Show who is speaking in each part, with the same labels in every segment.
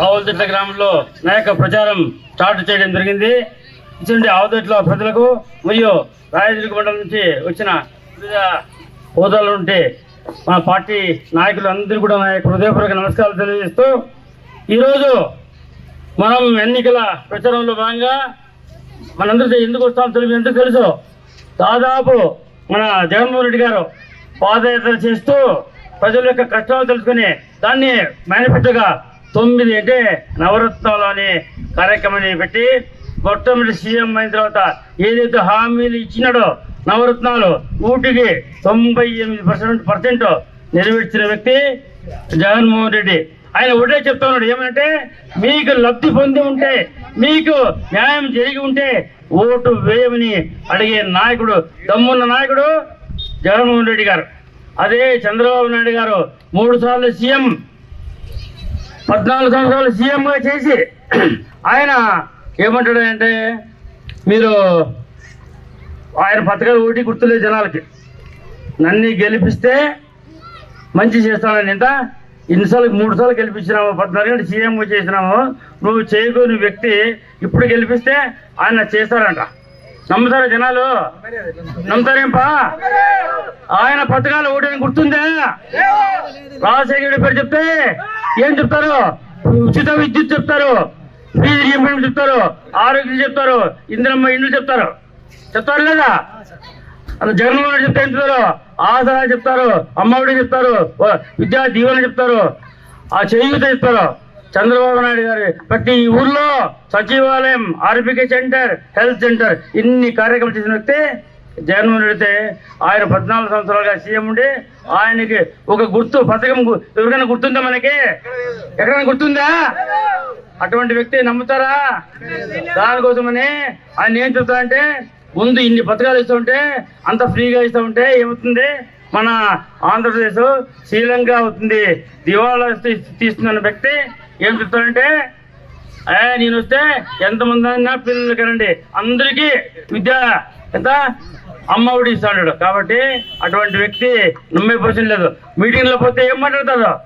Speaker 1: ఆవులదిట్ల గ్రామంలో నా యొక్క ప్రచారం స్టార్ట్ చేయడం జరిగింది. ఇటువంటి ఆవుదట్ల ప్రజలకు మరియు రాయదుర్గ మండలం నుంచి వచ్చిన వివిధ హోదాలు ఉంటే మా పార్టీ నాయకులు అందరూ కూడా నా యొక్క హృదయపూర్వక నమస్కారాలు తెలియజేస్తూ ఈరోజు మనం ఎన్నికల ప్రచారంలో భాగంగా మనందరూ ఎందుకు వస్తామో తెలిపి ఎందుకు తెలుసు. దాదాపు మన జగన్మోహన్ రెడ్డి గారు పాదయాత్ర చేస్తూ ప్రజల యొక్క కష్టాలు తెలుసుకుని దాన్ని మేనిఫెస్టోగా తొమ్మిది అంటే నవరత్నాలు అనే కార్యక్రమాన్ని పెట్టి మొట్టమొదటి సీఎం అయిన తర్వాత ఏదైతే హామీలు ఇచ్చినాడో నవరత్నాలు ఊటికి తొంభై ఎనిమిది పర్సెంట్ పర్సెంట్ నెరవేర్చిన వ్యక్తి జగన్మోహన్ రెడ్డి. ఆయన ఒకటే చెప్తా ఉన్నాడు ఏమంటే మీకు లబ్ధి పొంది ఉంటే మీకు న్యాయం జరిగి ఉంటే ఓటు వేయమని అడిగే నాయకుడు దమ్మున్న నాయకుడు జగన్మోహన్ రెడ్డి గారు. అదే చంద్రబాబు నాయుడు గారు. మూడు సార్లు సీఎం పద్నాలుగు సంవత్సరాలు సీఎంగా చేసి ఆయన ఏమంటాడు అంటే మీరు ఆయన పథకాలు ఒకటి గుర్తులేదు జనాలకి. నన్ను గెలిపిస్తే మంచి చేస్తానని ఇంత. ఇన్నిసార్లు మూడు సార్లు గెలిపించినాము పద్నాలుగు సీఎం చేసినాము. నువ్వు చేయకూని వ్యక్తి ఇప్పుడు గెలిపిస్తే ఆయన చేస్తారంట నమ్ముతారా జనాలు? నమ్ముతారేంపా? ఆయన పథకాలు ఓటని గుర్తుందా? రాజశేఖర పేరు చెప్తే ఏం చెప్తారు? ఉచిత విద్యుత్ చెప్తారు. ఫీజు చెప్తారు. ఆరోగ్యం చెప్తారు. ఇంద్రమ్మ ఇండ్లు చెప్తారు. చెప్తారు లేదా? జగన్మోహన్ చెప్తే ఏం చెప్తారు? ఆసరా చెప్తారు. అమ్మఒడి చెప్తారు. విద్యా దీవెన చెప్తారు. ఆ చేయూత చెప్తారు. చంద్రబాబు నాయుడు గారు ప్రతి ఊర్లో సచివాలయం ఆర్బికే సెంటర్ హెల్త్ సెంటర్ ఇన్ని కార్యక్రమాలు చేసిన వ్యక్తి జగన్మోహన్ రెడ్డి ఆయన పద్నాలుగు సంవత్సరాలుగా సీఎం ఉండి ఆయనకి ఒక గుర్తు పథకం ఎవరికైనా గుర్తుందా మనకి? ఎక్కడైనా గుర్తుందా? అటువంటి వ్యక్తి నమ్ముతారా? దానికోసమని ఆయన ఏం చెప్తారంటే ముందు ఇన్ని పథకాలు ఇస్తూ ఉంటే అంత ఫ్రీగా ఇస్తూ ఉంటే ఏమవుతుంది? మన ఆంధ్రప్రదేశ్ శ్రీలంక అవుతుంది. దివాళా తీ- తీస్తున్న వ్యక్తి ఏం చెప్తాడంటే ఏ నేను వస్తే ఎంతమంది అయినా పిల్లలు కనండి అందరికీ విద్య ఎంత? అమ్మ ఒడి ఇస్తాడు కాబట్టి అటువంటి వ్యక్తి నమ్మే పొజిషన్ లేదు. మీటింగ్లో పోతే ఏం మాట్లాడతాడు?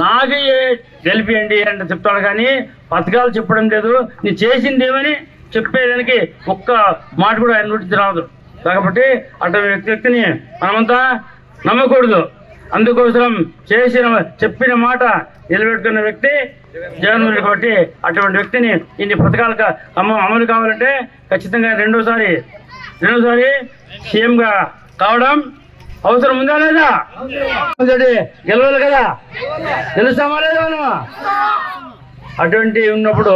Speaker 1: నాకు ఏ- గెలిపియండి అంటే చెప్తాడు కానీ పథకాలు చెప్పడం లేదు. నీ చేసింది ఏమని చెప్పేదానికి ఒక్క మాట కూడా ఆయన నోటి రాదు. కాబట్టి అటువంటి వ్యక్తి వ్యక్తిని మనమంతా నమ్మకూడదు. అందుకోసం చేసిన చెప్పిన మాట నిలబెట్టుకున్న వ్యక్తి జగన్మోహన్ కాబట్టి అటువంటి వ్యక్తిని ఇన్ని పథకాలకు అమ్మ అమలు కావాలంటే ఖచ్చితంగా రెండోసారి రెండోసారి సీఎంగా కావడం అవసరం ఉందా లేదా? గెలవాలి కదా? గెలుస్తామా లేదా మనం? అటువంటి ఉన్నప్పుడు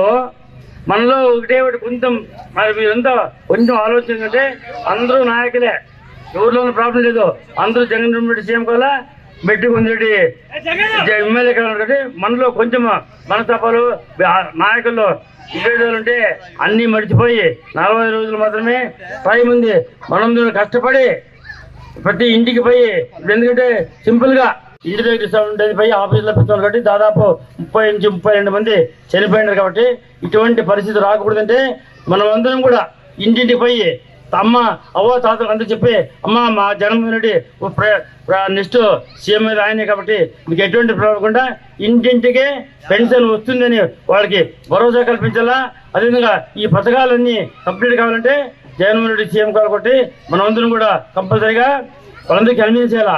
Speaker 1: మనలో ఒకటే ఒకటి కొంచెం మరి మీరంతా కొంచెం ఆలోచించంటే అందరూ నాయకులే. ఎవరిలోనూ ప్రాబ్లం లేదు. అందరూ జగన్ రెడ్డి సీఎం కావాలా? బెట్టి కొందరెడ్డి ఎమ్మెల్యే కావాలి మనలో కొంచెం మనస్తపాలు ఆ- నాయకుల్లో విభేదాలు ఉంటే అన్నీ మర్చిపోయి నలభై రోజులు మాత్రమే టైం ఉంది మనందరూ కష్టపడి ప్రతి ఇంటికి పోయి ఇప్పుడు ఎందుకంటే సింపుల్గా ఇంటి దగ్గర ఉండేది పోయి ఆఫీసులో పెట్టుకోవాలి కాబట్టి దాదాపు ముప్పై నుంచి ముప్పై రెండు మంది చనిపోయినారు కాబట్టి ఇటువంటి పరిస్థితి రాకూడదంటే మనం అందరం కూడా ఇంటింటికి పోయి అమ్మ అవ్వ తాతలు అందరూ చెప్పి అమ్మ మా జగన్మోహన్ నెక్స్ట్ సీఎం మీద ఆయనే కాబట్టి మీకు ఎటువంటి ప్రాబ్లం లేకుండా ఇంటింటికి పెన్షన్ వస్తుందని వాళ్ళకి భరోసా కల్పించాలా? అదేవిధంగా ఈ పథకాలన్నీ కంప్లీట్ కావాలంటే జగన్మోహన్ రెడ్డి సీఎం కాబట్టి మనం అందరం కూడా కంపల్సరీగా వాళ్ళందరికీ కన్వీన్స్ చేయాలా?